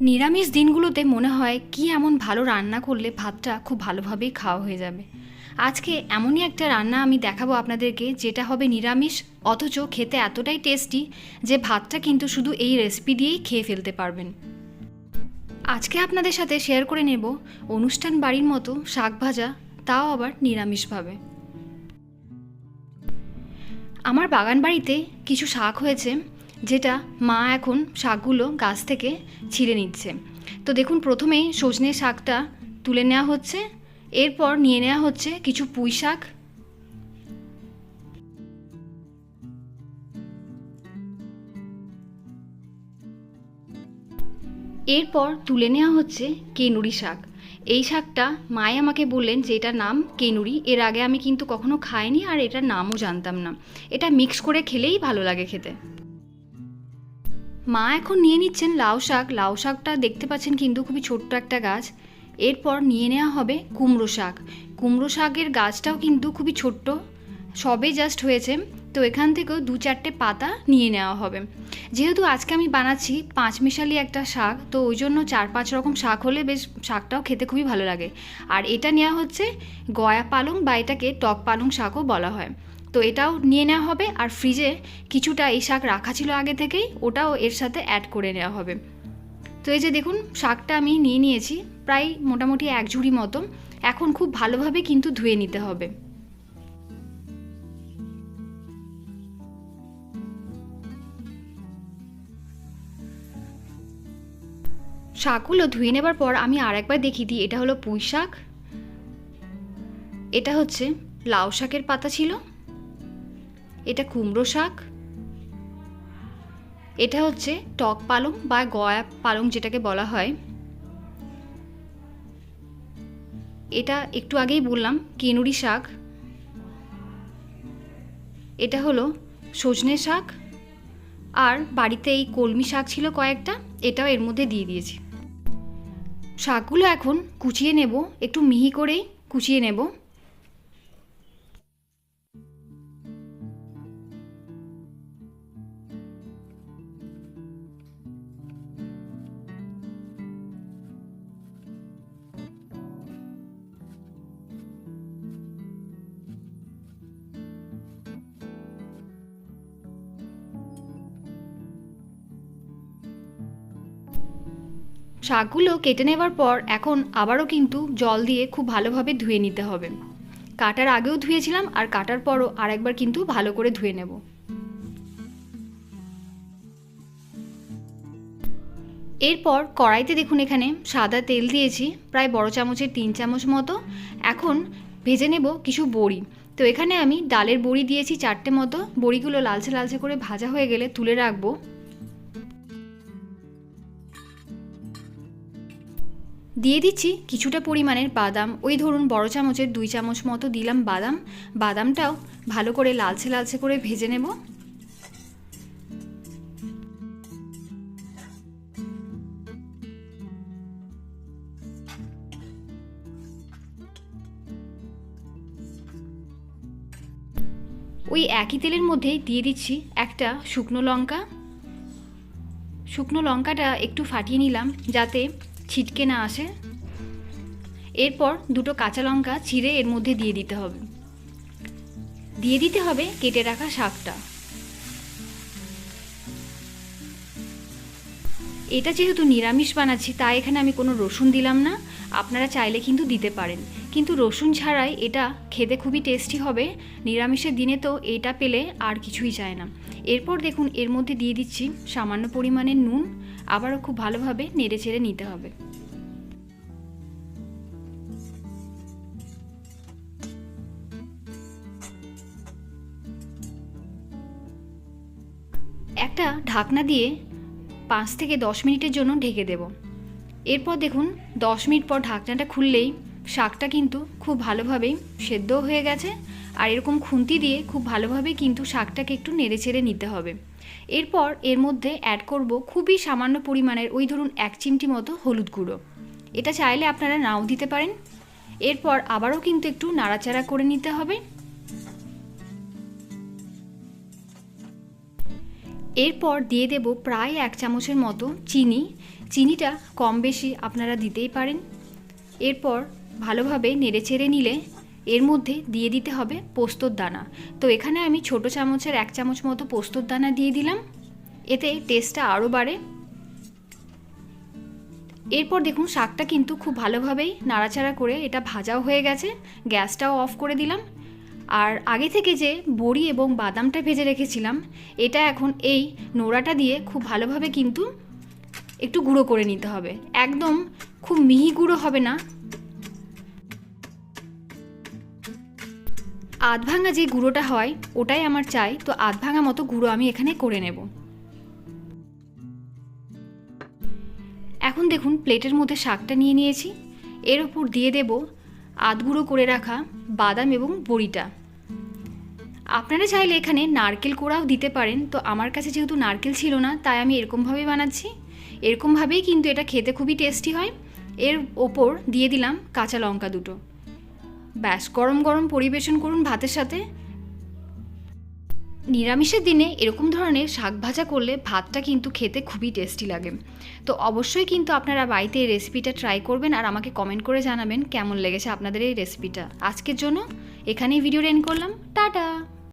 নিরামিষ দিনগুলোতে মনে হয় কি এমন ভালো রান্না করলে ভাতটা খুব ভালোভাবেই খাওয়া হয়ে যাবে। আজকে এমনই একটা রান্না আমি দেখাবো আপনাদেরকে, যেটা হবে নিরামিষ, অথচ খেতে এতটাই টেস্টি যে ভাতটা কিন্তু শুধু এই রেসিপি দিয়েই খেয়ে ফেলতে পারবেন। আজকে আপনাদের সাথে শেয়ার করে নেব অনুষ্ঠান বাড়ির মতো শাক ভাজা, তাও আবার নিরামিষভাবে। আমার বাগান বাড়িতে কিছু শাক হয়েছে যেটা মা এখন শাকগুলো গাছ থেকে ছিঁড়ে নিচ্ছে। তো দেখুন, প্রথমেই সজনে শাকটা তুলে নেওয়া হচ্ছে। এরপর নিয়ে নেওয়া হচ্ছে কিছু পুঁই শাক। এরপর তুলে নেওয়া হচ্ছে কেনুরি শাক। এই শাকটা মাই আমাকে বললেন যে এটার নাম কেনুরি। এর আগে আমি কিন্তু কখনো খাইনি আর এটার নামও জানতাম না। এটা মিক্স করে খেলেই ভালো লাগে খেতে। মা এখন নিয়ে নিচ্ছেন লাউ শাক। লাউ শাকটা দেখতে পাচ্ছেন কিন্তু খুবই ছোট্ট একটা গাছ। এরপর নিয়ে নেওয়া হবে কুমড়ো শাক। কুমড়ো শাকের গাছটাও কিন্তু খুবই ছোট্ট। সবে জাস্ট হয়েছে। তো এখান থেকেও দু চারটে পাতা নিয়ে নেওয়া হবে। যেহেতু আজকে আমি বানাচ্ছি পাঁচ মিশালি একটা শাক, তো ওই জন্য চার পাঁচ রকম শাক হলে বেশ শাকটাও খেতে খুবই ভালো লাগে। আর এটা নেওয়া হচ্ছে গয়া পালং বা এটাকে টক পালং শাকও বলা হয়। তো এটাও নিয়ে নেওয়া হবে। আর ফ্রিজে কিছুটা এই শাক রাখা ছিল আগে থেকেই, ওটাও এর সাথে অ্যাড করে নেওয়া হবে। তো এই যে দেখুন, শাকটা আমি নিয়ে নিয়েছি, প্রায় মোটামুটি এক ঝুড়ি মতো। এখন খুব ভালোভাবে কিন্তু ধুয়ে নিতে হবে। শাকগুলো ধুয়ে নেবার পর আমি আরেকবার দেখিয়ে দিই, এটা হলো পুঁই শাক। এটা হচ্ছে লাউ শাকের পাতা ছিল। এটা কুমড়ো শাক। এটা হচ্ছে টক পালং বা গয়া পালং যেটাকে বলা হয়। এটা একটু আগেই বললাম, কেনুরি শাক। এটা হলো সজনে শাক। আর বাড়িতে এই কলমি শাক ছিল কয়েকটা, এটাও এর মধ্যে দিয়ে দিয়েছি। শাকগুলো এখন কুচিয়ে নেব, একটু মিহি করেই কুচিয়ে নেব। শাকগুলো কেটে নেওয়ার পর এখন আবারও কিন্তু জল দিয়ে খুব ভালোভাবে ধুয়ে নিতে হবে। কাটার আগেও ধুয়েছিলাম আর কাটার পরও আরেকবার কিন্তু ভালো করে ধুয়ে নেব। এরপর কড়াইতে দেখুন এখানে সাদা তেল দিয়েছি, প্রায় বড় চামচের তিন চামচ মতো। এখন ভেজে নেব কিছু বড়ি। তো এখানে আমি ডালের বড়ি দিয়েছি চারটে মতো। বড়িগুলো লালচে লালচে করে ভাজা হয়ে গেলে তুলে রাখব। দিয়ে দিচ্ছি কিছুটা পরিমাণের বাদাম। ওই ধরুন বড় চামচের দুই চামচ মতো দিলাম বাদাম। বাদামটাও ভালো করে লালচে লালচে করে ভেজে নেব। ওই একই তেলের মধ্যেই দিয়ে দিচ্ছি একটা শুকনো লঙ্কা। শুকনো লঙ্কাটা একটু ফাটিয়ে নিলাম যাতে ছিটকে না আসে। এরপর দুটো কাঁচা লঙ্কা চিড়ে এর মধ্যে দিয়ে দিতে হবে। দিয়ে দিতে হবে কেটে রাখা শাকটা। এটা যেহেতু নিরামিষ বানাচ্ছি, তাই এখানে আমি কোনো রসুন দিলাম না। আপনারা চাইলে কিন্তু দিতে পারেন। কিন্তু রসুন ছাড়াই এটা খেতে খুবই টেস্টি হবে। নিরামিষের দিনে তো এটা পেলে আর কিছুই চায় না। এরপর দেখুন এর মধ্যে দিয়ে দিচ্ছি সামান্য পরিমাণের নুন, আবারও খুব ভালোভাবে নেড়ে ছেড়ে নিতে হবে। একটা ঢাকনা দিয়ে পাঁচ থেকে দশ মিনিটের জন্য ঢেকে দেব। এরপর দেখুন দশ মিনিট পর ঢাকনাটা খুললেই শাকটা কিন্তু খুব ভালোভাবেই সেদ্ধ হয়ে গেছে আর এরকম খুন্তি দিয়ে খুব ভালোভাবে কিন্তু শাকটাকে একটু নেড়ে চেড়ে নিতে হবে। এরপর এর মধ্যে অ্যাড করব খুবই সামান্য পরিমাণের ওই ধরুন এক চিমটি মতো হলুদ গুঁড়ো। এটা চাইলে আপনারা নাও দিতে পারেন। এরপর আবারও কিন্তু একটু নাড়াচাড়া করে নিতে হবে। এরপর দিয়ে দেব প্রায় এক চামচের মতো চিনি। চিনিটা কম বেশি আপনারা দিতেই পারেন। এরপর ভালোভাবে নেড়ে চেড়ে নিলে এর মধ্যে দিয়ে দিতে হবে পোস্তর দানা। তো এখানে আমি ছোট চামচের এক চামচ মতো পোস্তর দানা দিয়ে দিলাম। এতে টেস্টটা আরও বাড়ে। এরপর দেখুন শাকটা কিন্তু খুব ভালোভাবেই নাড়াচাড়া করে এটা ভাজাও হয়ে গেছে, গ্যাসটাও অফ করে দিলাম। আর আগে থেকে যে বড়ি এবং বাদামটা ভেজে রেখেছিলাম, এটা এখন এই নোড়াটা দিয়ে খুব ভালোভাবে কিন্তু একটু গুঁড়ো করে নিতে হবে। একদম খুব মিহি গুঁড়ো হবে না। আধ ভাঙা যে গুঁড়োটা হয়, ওটাই আমার চাই, তো আধ ভাঙা মতো গুঁড়ো আমি এখানে করে নেব। এখন দেখুন, প্লেটের মধ্যে শাকটা নিয়ে নিয়েছি। এর ওপর দিয়ে দেব আধ গুঁড়ো করে রাখা বাদাম এবং বড়িটা। আপনারা চাইলে এখানে নারকেল কোড়াও দিতে পারেন, তো আমার কাছে যেহেতু নারকেল ছিল না, তাই আমি এরকমভাবেই বানাচ্ছি। এরকমভাবেই কিন্তু এটা খেতে খুবই টেস্টি হয়। এর ওপর দিয়ে দিলাম কাঁচা লঙ্কা দুটো। ব্যাস, গরম গরম পরিবেশন করুন ভাতের সাথে। নিরামিষের দিনে এরকম ধরনের শাক ভাজা করলে ভাতটা কিন্তু খেতে খুবই টেস্টি লাগে। তো অবশ্যই কিন্তু আপনারা বাড়িতে এই রেসিপিটা ট্রাই করবেন আর আমাকে কমেন্ট করে জানাবেন কেমন লেগেছে আপনাদের এই রেসিপিটা আজকের জন্য এখানেই ভিডিও এন্ড করলাম। টাটা!